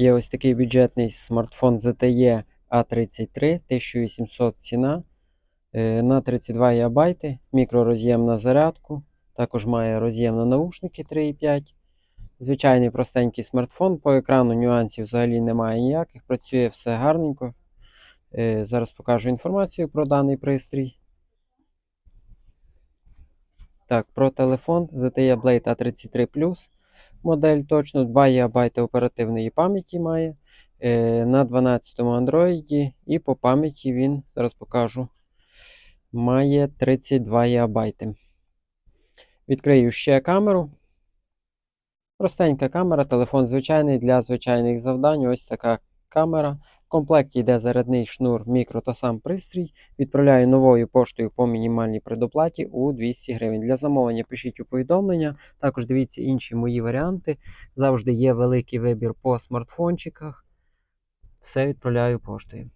Є ось такий бюджетний смартфон ZTE A33, 1800 ціна. Е, На 32 ГБ, мікророз'єм на зарядку. Також має роз'єм на наушники 3,5. Звичайний простенький смартфон. По екрану нюансів взагалі немає ніяких. Працює все гарненько. Е, Зараз покажу інформацію про даний пристрій. Так, про телефон ZTE Blade A33 модель точно 2 ГБ оперативної пам'яті має. Е, на 12-му Android і по пам'яті він, зараз покажу, має 32 ГБ. Відкрию ще камеру. Простенька камера, телефон звичайний для звичайних завдань. Ось така камера. В комплекті йде зарядний шнур, мікро та сам пристрій. Відправляю новою поштою по мінімальній предоплаті у 200 гривень. Для замовлення пишіть у повідомлення. Також дивіться інші мої варіанти. Завжди є великий вибір по смартфончиках. Все відправляю поштою.